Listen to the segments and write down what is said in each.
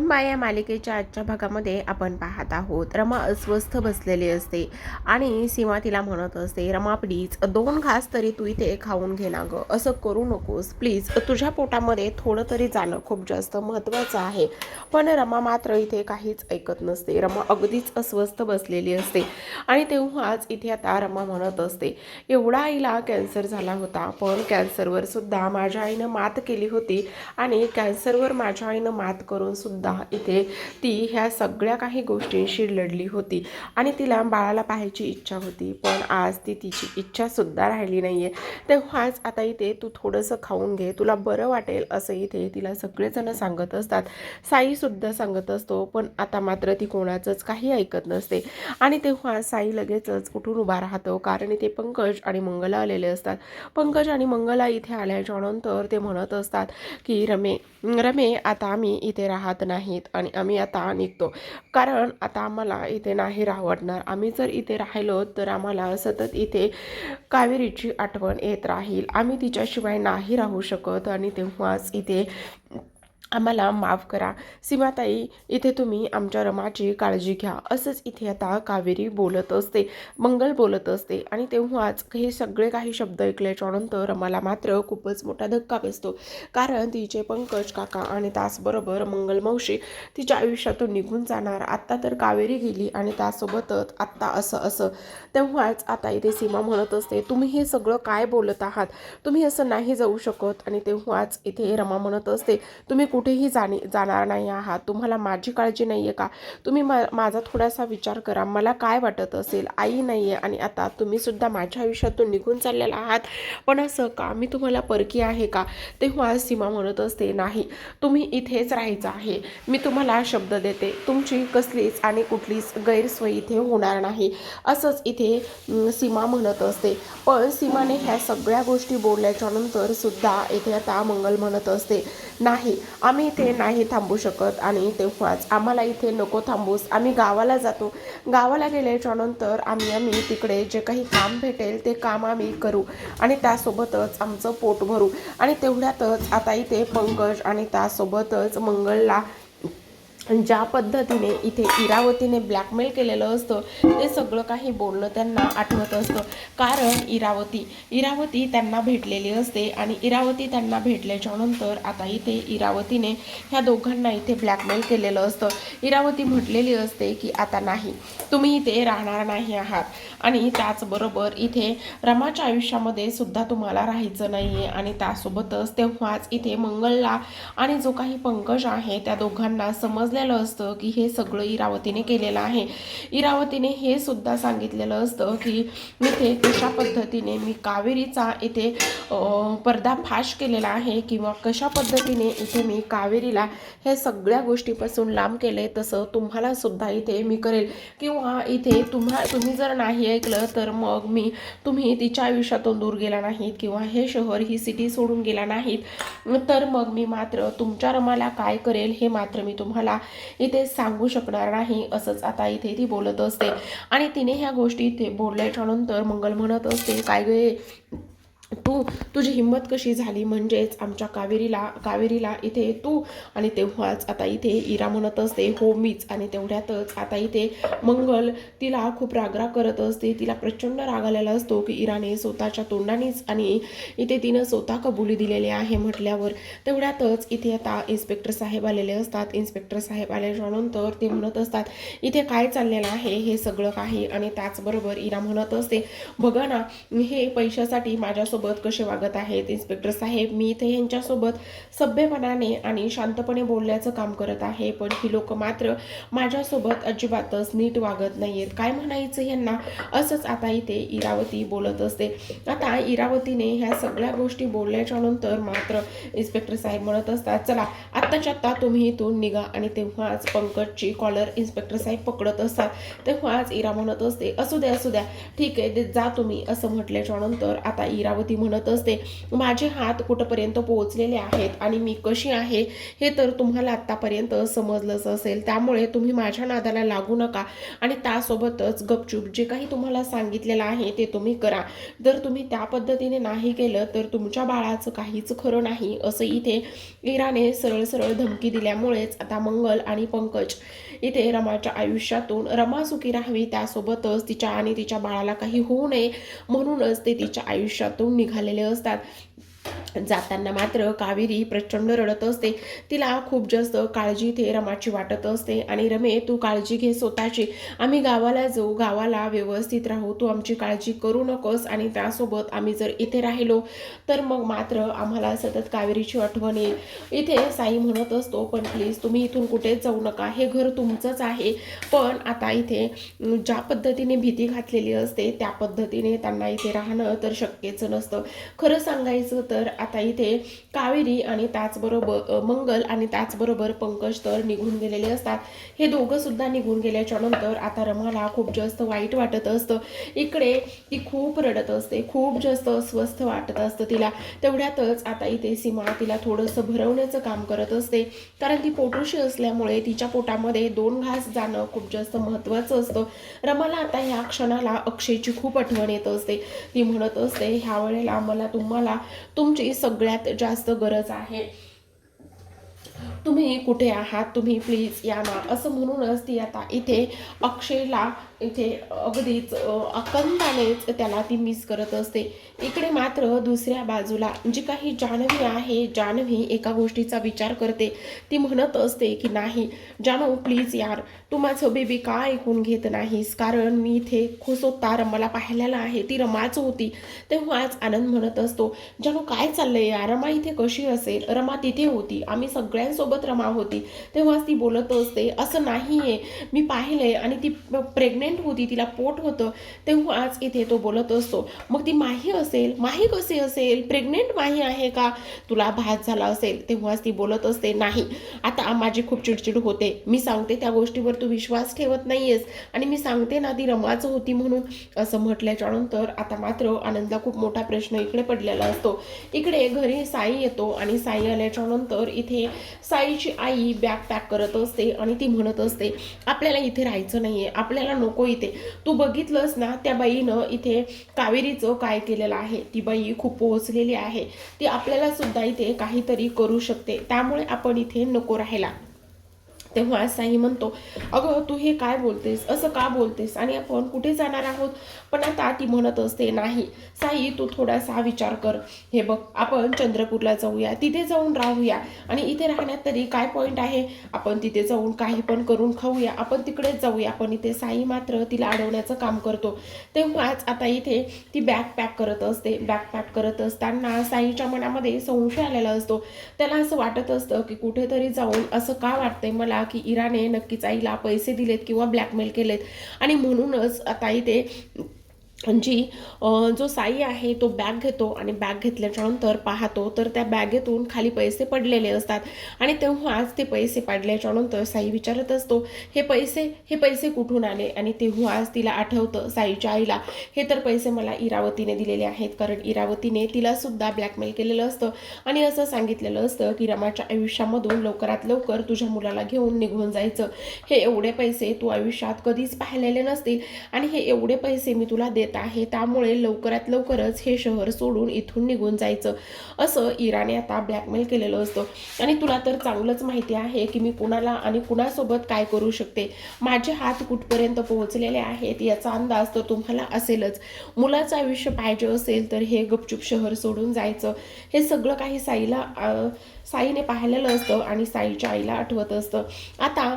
रंभा या मालिकेच्या आजच्या भागामध्ये आपण पाहत आहोत. रमा अस्वस्थ बसलेली असते आणि सीमा तिला म्हणत असते रमा प्लीज दोन घास तरी तू इथे खाऊन घे ना गं. असं करू नकोस. प्लीज तुझ्या पोटामध्ये थोडं तरी जाणं खूप जास्त महत्त्वाचं आहे. पण रमा मात्र इथे काहीच ऐकत नसते. रमा अगदीच अस्वस्थ बसलेली असते आणि तेव्हाच इथे आता रमा म्हणत असते एवढा आईला कॅन्सर झाला होता पण कॅन्सरवर सुद्धा माझ्या आईनं मात केली होती आणि कॅन्सरवर माझ्या आईनं मात करून सुद्धा इथे ती ह्या सगळ्या काही गोष्टींशी लढली होती आणि तिला बाळाला पाहायची इच्छा होती. पण आज ती तिची इच्छासुद्धा राहिली नाही आहे तेव्हाच आता इथे तू थोडंसं खाऊन घे. तुला बरं वाटेल असं इथे तिला सगळेजण सांगत असतात. साईसुद्धा सांगत असतो पण आता मात्र ती कोणाचंच काही ऐकत नसते. आणि तेव्हा साई लगेचच उठून उभा राहतो? कारण इथे पंकज आणि मंगला आलेले असतात. पंकज आणि मंगला इथे आल्याच्यानंतर ते म्हणत असतात की रमे रमे आता आम्ही इथे राहत नाही. नाहीत आणि आम्ही आता निघतो. कारण आता आम्हाला इथे नाही रावडणार आम्ही जर इथे राहिलो तर आम्हाला सतत इथे कावेरीची आठवण येत राहील. आम्ही तिच्याशिवाय नाही राहू शकत आणि तेव्हाच इथे आम्हाला माफ करा. सीमाताई इथे तुम्ही आमच्या रमाची काळजी घ्या. असंच इथे आता कावेरी बोलत असते मंगल बोलत असते आणि तेव्हाच हे सगळे काही शब्द ऐकल्याच्यानंतर रमाला मात्र खूपच मोठा धक्का बसतो. कारण तिचे पंकज काका आणि त्याचबरोबर मंगलमावशी तिच्या आयुष्यातून निघून जाणार. आत्ता तर कावेरी गेली आणि त्यासोबतच आत्ता असं असं. तेव्हाच आता इथे सीमा म्हणत असते तुम्ही हे सगळं काय बोलत आहात? तुम्ही असं नाही जाऊ शकत. आणि तेव्हाच इथे रमा म्हणत असते तुम्ही कुठेही जाणे जाणार नाही आहात. तुम्हाला माझी काळजी नाही आहे का? तुम्ही मा माझा थोडासा विचार करा. मला काय वाटत असेल? आई नाही आहे आणि आता तुम्हीसुद्धा माझ्या आयुष्यातून निघून चाललेला आहात. पण असं का? मी तुम्हाला परकी आहे का? तेव्हा सीमा म्हणत असते नाही तुम्ही इथेच राहायचं आहे. मी तुम्हाला शब्द देते. तुमची कसलीच आणि कुठलीच गैरसोय इथे होणार नाही. असंच इथे सीमा म्हणत असते. पण सीमाने ह्या सगळ्या गोष्टी बोलल्याच्यानंतर सुद्धा इथे आता मंगल म्हणत असते नाही आम्ही इथे नाही थांबू शकत आणि तेव्हाच आम्हाला इथे नको थांबूस. आम्ही गावाला जातो. गावाला गेल्याच्यानंतर आम्ही आम्ही तिकडे जे काही काम भेटेल ते काम आम्ही करू आणि त्यासोबतच आमचं पोट भरू. आणि तेवढ्यातच आता इथे पंकज आणि त्यासोबतच मंगलला ज्या पद्धतीने इथे इरावतीने ब्लॅकमेल केलेलं असतं ते सगळं काही बोलणं त्यांना आठवत असतं. कारण इरावती इरावती त्यांना भेटलेली असते आणि इरावती त्यांना भेटल्याच्या नंतर आता इथे इरावतीने ह्या दोघांना इथे ब्लॅकमेल केलेलं असतं. इरावती म्हटलेली असते की आता नाही तुम्ही इथे राहणार नाही आहात. आणि त्याचबरोबर इथे रमाच्या आयुष्यामध्ये सुद्धा तुम्हाला राहायचं नाही आहे आणि त्यासोबतच तेव्हाच इथे मंगलला आणि जो काही पंकज आहे त्या दोघांना सांगितलेलं असतं की हे सगळं इरावतीने केलेलं आहे. इरावतीने हे सुद्धा सांगितलेलं असतं की इथे कशा पद्धतीने मी कावेरीचा इथे पर्दाफाश केलेला आहे किंवा कशा पद्धतीने इथे मी कावेरीला हे सगळ्या गोष्टीपासून लांब केले तसं तुम्हाला सुद्धा इथे मी करेल. किंवा इथे तुम्हा तुम्ही जर नाही ऐकलं तर मग मी तुम्ही तिच्या आयुष्यातून दूर गेला नाहीत किंवा हे शहर ही सिटी सोडून गेला नाहीत. तर मग मी मात्र तुमच्या रमाला काय करेल हे मात्र मी तुम्हाला इथे सांगू शकणार नाही असंच आता इथे ती बोलत असते. आणि तिने ह्या गोष्टी इथे बोलल्याच्यानंतर मंगल म्हणत असते काय गे तू तुझी हिंमत कशी झाली? म्हणजेच आमच्या कावेरीला कावेरीला इथे तू आणि तेव्हाच आता इथे इरा म्हणत असते हो मीच. आणि तेवढ्यातच आता इथे मंगल तिला खूप रागराग करत असते. तिला प्रचंड राग आलेला असतो की इराने स्वतःच्या तोंडानेच आणि इथे तिनं स्वतः कबुली दिलेली आहे म्हटल्यावर तेवढ्यातच इथे आता इन्स्पेक्टर साहेब आलेले असतात. इन्स्पेक्टर साहेब आल्याच्यानंतर ते म्हणत असतात इथे काय चाललेलं आहे? हे सगळं काही. आणि त्याचबरोबर इरा म्हणत असते बघा ना हे पैशासाठी माझ्यासोबत कसे वागत आहेत इन्स्पेक्टर साहेब मी इथे यांच्यासोबत सभ्यपणाने आणि शांतपणे बोलण्याचं काम करत आहे पण ही लोक मात्र माझ्यासोबत अजिबातच नीट वागत नाही आहेत काय म्हणायचं यांना? असंच आता इथे इरावती बोलत असते. आता इरावतीने ह्या सगळ्या गोष्टी बोलल्याच्या नंतर मात्र इन्स्पेक्टर साहेब म्हणत असतात चला आत्ताच्या आत्ता तुम्ही इथून निघा आणि तेव्हाच पंकजची कॉलर इन्स्पेक्टर साहेब पकडत असतात. तेव्हाच इरा म्हणत असते असू द्या असू द्या. ठीक आहे ते जा तुम्ही असं म्हटल्याच्या नंतर आता इरावती म्हणत असते माझे हात कुठंपर्यंत पोहोचलेले आहेत आणि मी कशी आहे हे तर तुम्हाला आत्तापर्यंत समजलंच असेल. त्यामुळे तुम्ही माझ्या नादाला लागू नका आणि त्यासोबतच गपचूप जे काही तुम्हाला सांगितलेलं आहे ते तुम्ही करा. जर तुम्ही त्या पद्धतीने नाही केलं तर तुमच्या बाळाचं काहीच खरं नाही असं इथे इराने सरळ सरळ धमकी दिल्यामुळेच आता मंगल आणि पंकज इथे रमाच्या आयुष्यातून रमा सुखी राहावी त्यासोबतच तिच्या आणि तिच्या बाळाला काही होऊ नये म्हणूनच ते तिच्या आयुष्यातून निघालेले असतात. जाताना मात्र कावेरी प्रचंड रडत असते. तिला खूप जास्त काळजी इथे रमाची वाटत असते. आणि रमे तू काळजी घे स्वतःची. आम्ही गावाला जाऊ. गावाला व्यवस्थित राहू. तू आमची काळजी करू नकोस आणि त्यासोबत आम्ही जर इथे राहिलो तर मग मात्र आम्हाला सतत कावेरीची आठवण येईल. इथे साई म्हणत असतो पण प्लीज तुम्ही इथून कुठेच जाऊ नका. हे घर तुमचंच आहे. पण आता इथे ज्या पद्धतीने भीती घातलेली असते त्या पद्धतीने त्यांना इथे राहणं तर शक्यच नसतं. खरं सांगायचं तर आता इथे कावेरी आणि त्याचबरोबर मंगल आणि त्याचबरोबर पंकज तर निघून गेलेले असतात. हे दोघं सुद्धा निघून गेल्याच्यानंतर आता रमाला खूप जास्त वाईट वाटत असतं. इकडे ती खूप रडत असते खूप जास्त अस्वस्थ वाटत असतं तिला. तेवढ्यातच आता इथे सीमा तिला थोडंसं भरवण्याचं काम करत असते. कारण ती पोटोशी असल्यामुळे तिच्या पोटामध्ये दोन घास जाणं खूप जास्त महत्त्वाचं असतं. रमाला आता ह्या क्षणाला अक्षयची खूप आठवण येत असते. ती म्हणत असते ह्या वेळेला मला तुम्हाला तुमची सगळ्यात जास्त गरज आहे. तुम्ही कुठे आहात? तुम्ही प्लीज या ना. असं म्हणूनच ती आता इथे अक्षयला इथे अगदीच अ, अकंदानेच त्याला ती मिस करत असते. इकडे मात्र दुसऱ्या बाजूला जी काही जान्हवी आहे जान्हवी एका गोष्टीचा विचार करते. ती म्हणत असते की नाही जानू प्लीज यार तू माझं बेबी का ऐकून घेत नाहीस? कारण मी इथे खुश होता रमाला पाहिलेला आहे ती रमाच होती. तेव्हाच आनंद म्हणत असतो जानू काय चाललंय यार? रमा इथे कशी असेल? रमा तिथे होती. आम्ही सगळ्यांसोबत रमा होती. तेव्हाच ती बोलत असते असं नाहीये. मी पाहिलंय आणि ती प्रेग्नेंट होती तिला पोट होतं तेव्हा आज इथे तो बोलत असतो. मग ती माही असेल माही कसे असेल? प्रेग्नेंट माही आहे का? तुला भात झाला असेल तेव्हाच ती बोलत असते नाही आता माझी खूप चिडचिड होते. मी सांगते त्या गोष्टीवर तू विश्वास ठेवत नाहीयेस. आणि मी सांगते ना ती रमाच होती म्हणून. असं म्हटल्याच्या नंतर आता मात्र आनंदला खूप मोठा प्रश्न इकडे पडलेला असतो. इकडे घरी साई येतो आणि साई आल्याच्यानंतर इथे साईची आई बॅग पॅक करत असते आणि ती म्हणत असते आपल्याला इथे राहायचं नाहीये. आपल्याला नको इथे. तू बघितलंस ना त्या बाईनं इथे कावेरीचं काय केलेलं आहे? ती बाई खूप पोहोचलेली आहे. ती आपल्याला सुद्धा इथे काहीतरी करू शकते. त्यामुळे आपण इथे नको राहायला. तेव्हा साई म्हणतो अगं तू हे काय बोलतेस? असं का बोलतेस? आणि आपण कुठे जाणार आहोत? पण आता ती म्हणत असते नाही साई तू थोडासा विचार कर. हे बघ आपण चंद्रपूरला जाऊया तिथे जाऊन राहूया. आणि इथे राहण्यात तरी काय पॉईंट आहे? आपण तिथे जाऊन काही पण करून खाऊया. आपण तिकडेच जाऊया. पण इथे साई मात्र तिला अडवण्याचं काम करतो. तेव्हाच आता इथे ती बॅग पॅक करत असते. बॅग पॅक करत असताना साईच्या मनामध्ये संशय आलेला असतो. त्याला असं वाटत असतं की कुठेतरी जाऊन असं का वाटतंय मला? की इराने नक्कीच आईला पैसे दिलेत किंवा ब्लॅकमेल केलेत. आणि म्हणूनच आता इथे जी जो साई आहे तो बॅग घेतो आणि बॅग घेतल्याच्या नंतर पाहतो तर त्या बॅगेतून खाली पैसे पडलेले असतात. आणि तेव्हाच ते पैसे पडल्याच्या नंतर साई विचारत असतो हे पैसे हे पैसे कुठून आले? आणि तेव्हाच तिला आठवतं साईच्या आईला हे तर पैसे मला इरावतीने दिलेले आहेत कारण इरावतीने तिलासुद्धा ब्लॅकमेल केलेलं असतं. आणि असं सांगितलेलं असतं की रमाच्या आयुष्यामधून लवकरात लवकर तुझ्या मुलाला घेऊन निघून जायचं. हे एवढे पैसे तू आयुष्यात कधीच पाहिलेले नसतील आणि हे एवढे पैसे मी तुला देत आहे. त्यामुळे लवकरात लवकरच हे शहर सोडून इथून निघून जायचं. असं इराणे आता ब्लॅकमेल केलेलं असतं. आणि तुला तर चांगलंच माहिती आहे की मी कुणाला आणि कुणासोबत काय करू शकते. माझे हात कुठपर्यंत पोहोचलेले आहेत याचा अंदाज तर तुम्हाला असेलच. मुलाचं आयुष्य पाहिजे असेल तर हे गपचूप शहर सोडून जायचं. हे सगळं काही साईला साईने पाहिलेलं असतं आणि साईच्या आईला आठवत असतं. आता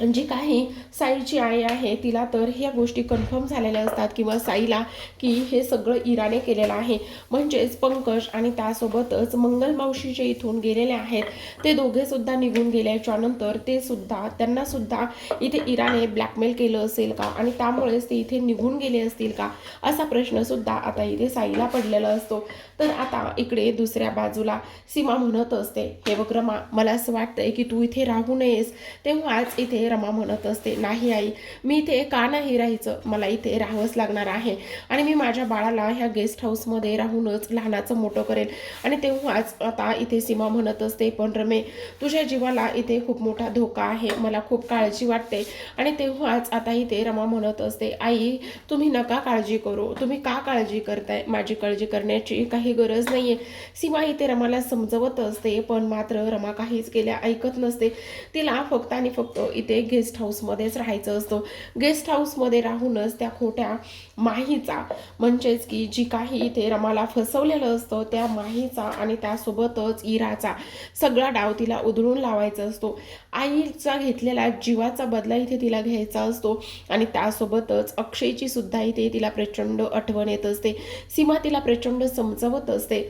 म्हणजे जी काही साईची आई आहे तिला तर ह्या गोष्टी कन्फर्म झालेल्या असतात किंवा साईला की हे सगळं इराने केलेलं आहे. म्हणजेच पंकज आणि त्यासोबतच मंगल मावशी जे इथून गेलेले आहेत ते दोघेसुद्धा निघून गेल्याच्यानंतर ते सुद्धा त्यांना सुद्धा इथे इराने ब्लॅकमेल केलं असेल का? आणि त्यामुळेच ते इथे निघून गेले असतील का? असा प्रश्नसुद्धा आता इथे साईला पडलेला असतो. तर आता इकडे दुसऱ्या बाजूला सीमा म्हणत असते हे बघ रमा मला असं वाटतंय की तू इथे राहू नयेस. तेव्हाच इथे रमा म्हणत असते नाही आई मी इथे का नाही राहायचं? मला इथे राहावंच लागणार आहे. आणि मी माझ्या बाळाला ह्या गेस्ट हाऊसमध्ये राहूनच लहानाचं मोठं करेल आणि तेव्हाच आता इथे सीमा म्हणत असते पण रमे तुझ्या जीवाला इथे खूप मोठा धोका आहे मला खूप काळजी वाटते. आणि तेव्हाच आता इथे रमा म्हणत असते आई तुम्ही नका काळजी करू तुम्ही का काळजी करताय? माझी काळजी करण्याची काही गरज नाहीये. सीमा इथे रमाला समजवत असते पण मात्र रमा काहीच केल्या ऐकत नसते. तिला फक्त आणि फक्त इथे गेस्ट हाऊसमध्येच राहायचं असतं. गेस्ट हाऊसमध्ये राहूनच त्या खोट्या माहीचा म्हणजेच की जी काही इथे रमाला फसवलेलं असतं त्या माहीचा आणि त्यासोबतच इराचा सगळा डाव तिला उधळून लावायचा असतो. आईचा घेतलेला जीवाचा बदला इथे तिला घ्यायचा असतो आणि त्यासोबतच अक्षयची सुद्धा इथे तिला प्रचंड आठवण येत असते. सीमा तिला प्रचंड समजवत असते.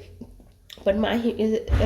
पण माही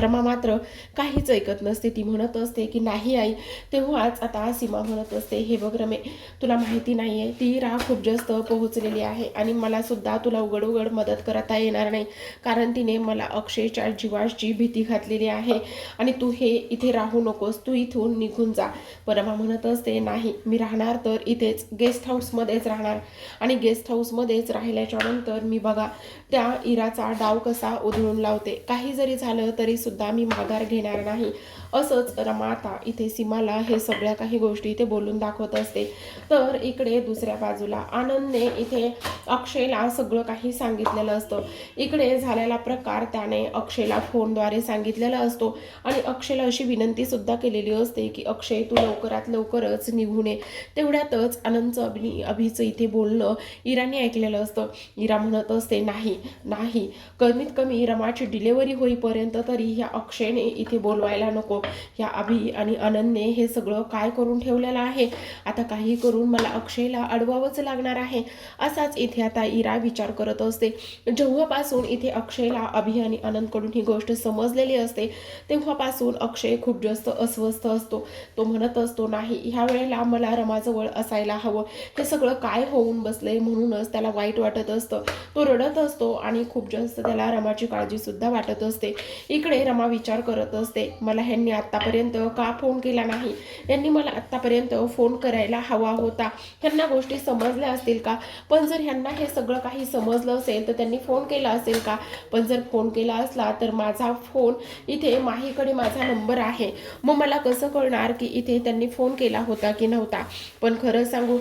रमा मात्र काहीच ऐकत नसते. ती म्हणत असते की नाही आई तेव्हाच आता सीमा म्हणत असते हे बघ रमे तुला माहिती नाही आहे ती राह खूप जास्त पोहोचलेली आहे आणि मला सुद्धा तुला उघड उघड मदत करता येणार नाही. कारण तिने मला अक्षयच्या जीवाची भीती घातलेली आहे आणि तू हे इथे राहू नकोस तू इथून निघून जा. परमा म्हणत असते नाही मी राहणार तर इथेच गेस्ट हाऊसमध्येच राहणार आणि गेस्ट हाऊसमध्येच राहिल्याच्या नंतर मी बघा त्या इराचा डाव कसा उधळून लावते. काही जरी झालं तरी सुद्धा मी माघार घेणार नाही. असंच रमाता इथे सीमाला हे सगळ्या काही गोष्टी इथे बोलून दाखवत असते. तर इकडे दुसऱ्या बाजूला आनंदने इथे अक्षयला सगळं काही सांगितलेलं असतं. इकडे झालेला प्रकार त्याने अक्षयला फोनद्वारे सांगितलेला असतो. आणि अक्षयला अशी विनंती सुद्धा केलेली असते की अक्षय तू लवकरात लवकरच निघून ये तेवढ्यातच आनंदचं अभि अभिचं इथे बोलणं इराने ऐकलेलं असतं. इरा म्हणत असते नाही नाही. कमीत कमी रमाची डिलेवरी होईपर्यंत तरी ह्या अक्षयने इथे बोलवायला नको. ह्या अभि आणि आनंदने हे सगळं काय करून ठेवलेलं आहे? आता काही करून मला अक्षयला अडवावंच लागणार आहे. असाच इथे आता इरा विचार करत असते. जेव्हापासून इथे अक्षयला अभि आणि आनंदकडून ही गोष्ट समजलेली असते तेव्हापासून अक्षय खूप जास्त अस्वस्थ असतो. तो म्हणत असतो नाही ह्या वेळेला मला रमाजवळ असायला हवं. हे सगळं काय होऊन बसलंय म्हणूनच त्याला वाईट वाटत असतं. तो रडत असतो आणि खूप जास्त त्याला रमाची काळजी सुद्धा वाटत असते. इकडे रमा विचार करत असते मला ह्यांनी आत्तापर्यंत का फोन केला नाही? यांनी मला आत्तापर्यंत फोन करायला हवा होता. ह्यांना गोष्टी समजल्या असतील का? पण जर ह्यांना हे सगळं काही समजलं असेल तर त्यांनी फोन केला असेल का? पण जर फोन केला असला तर माझा फोन इथे माहीकडे माझा नंबर आहे. मग मला कसं कळणार की इथे त्यांनी फोन केला होता की नव्हता? पण खरं सांगू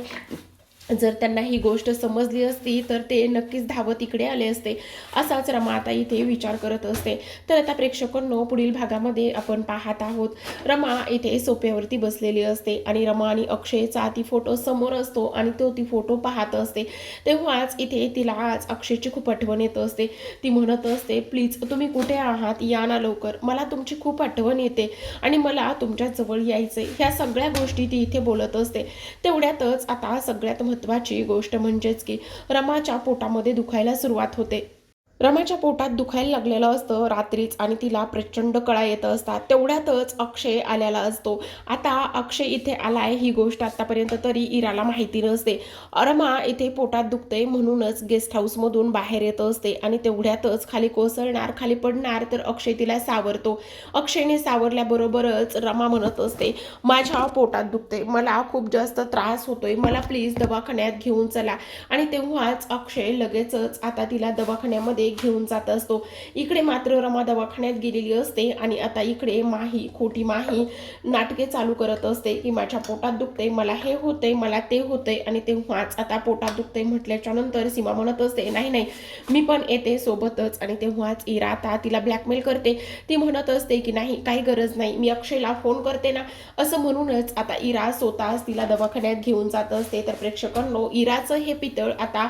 जर त्यांना ही गोष्ट समजली असती तर ते नक्कीच धावत इकडे आले असते. असाच रमा आता इथे विचार करत असते. तर आता प्रेक्षकांनो पुढील भागामध्ये आपण पाहत आहोत. रमा इथे सोप्यावरती बसलेली असते आणि रमा आणि अक्षयचा ती फोटो समोर असतो आणि तो ती फोटो पाहत असते. तेव्हाच इथे तिला आज अक्षयची खूप आठवण येत असते. ती म्हणत असते प्लीज तुम्ही कुठे आहात? या ना लवकर. मला तुमची खूप आठवण येते आणि मला तुमच्या जवळ यायचे ह्या सगळ्या गोष्टी ती इथे बोलत असते. तेवढ्यातच आता सगळ्यात महत्त्वाची गोष्ट म्हणजेच की रमाच्या पोटामध्ये दुखायला सुरुवात होते. रमाच्या पोटात दुखायला लागलेलं असतं रात्रीच आणि तिला प्रचंड कळा येत असतात. तेवढ्यातच अक्षय आलेला असतो. आता अक्षय इथे आलाय ही गोष्ट आतापर्यंत तरी इराला माहिती नसते. रमा इथे पोटात दुखते म्हणूनच गेस्ट हाऊसमधून बाहेर येत असते आणि तेवढ्यातच खाली कोसळणार खाली पडणार तर अक्षय तिला सावरतो. अक्षयने सावरल्याबरोबरच रमा म्हणत असते माझ्या पोटात दुखते मला खूप जास्त त्रास होतोय. मला प्लीज दवाखान्यात घेऊन चला. आणि तेव्हाच अक्षय लगेचच आता तिला दवाखान्यामध्ये घेऊन जात असतो. इकडे मात्र रमा दवाखान्यात गेलेली असते आणि आता इकडे माही खोटी माही नाटके चालू करत असते की माझ्या पोटात दुखते मला हे होते मला ते होते आणि तेव्हाच आता पोटात दुखते म्हटल्याच्या नंतर सीमा म्हणत असते नाही नाही मी पण येते सोबतच. आणि तेव्हाच इरा आता तिला ब्लॅकमेल करते. ती म्हणत असते की नाही काही गरज नाही मी अक्षयला फोन करते ना. असं म्हणूनच आता इरा स्वतःच तिला दवाखान्यात घेऊन जात असते. तर प्रेक्षकांनो इराचं हे पितळ आता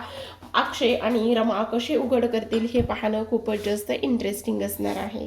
अक्षय आणि रमा कसे उघड करतील हे पाहणं खूपच जास्त इंटरेस्टिंग असणार आहे.